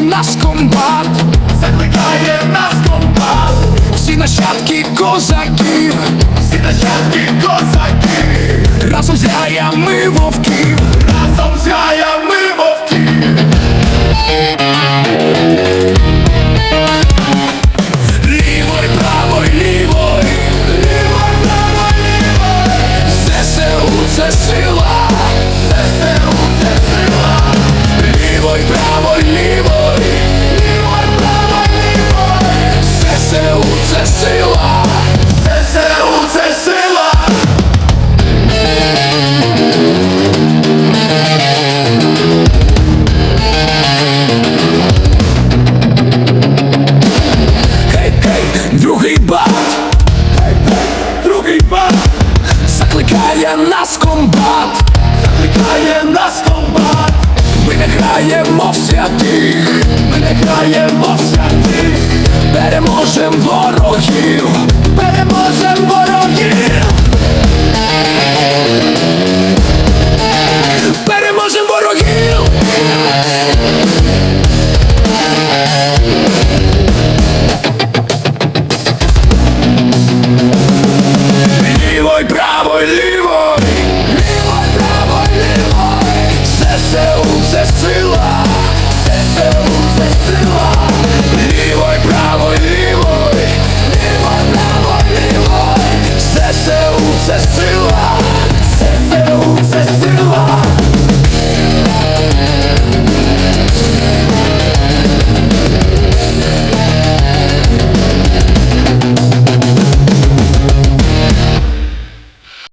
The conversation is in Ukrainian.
наш комбат, закликає нас комбат, всі нащадки козаків, всі нащадки козаків, разом з гаями вовків. другий бат, другий бат, закликає нас комбат, закликає нас комбат, ми не граємо в святих, ми не граємо святих, переможем ворогів. правой, лівой! Лівой, правой, лівой! Все, все, все, все!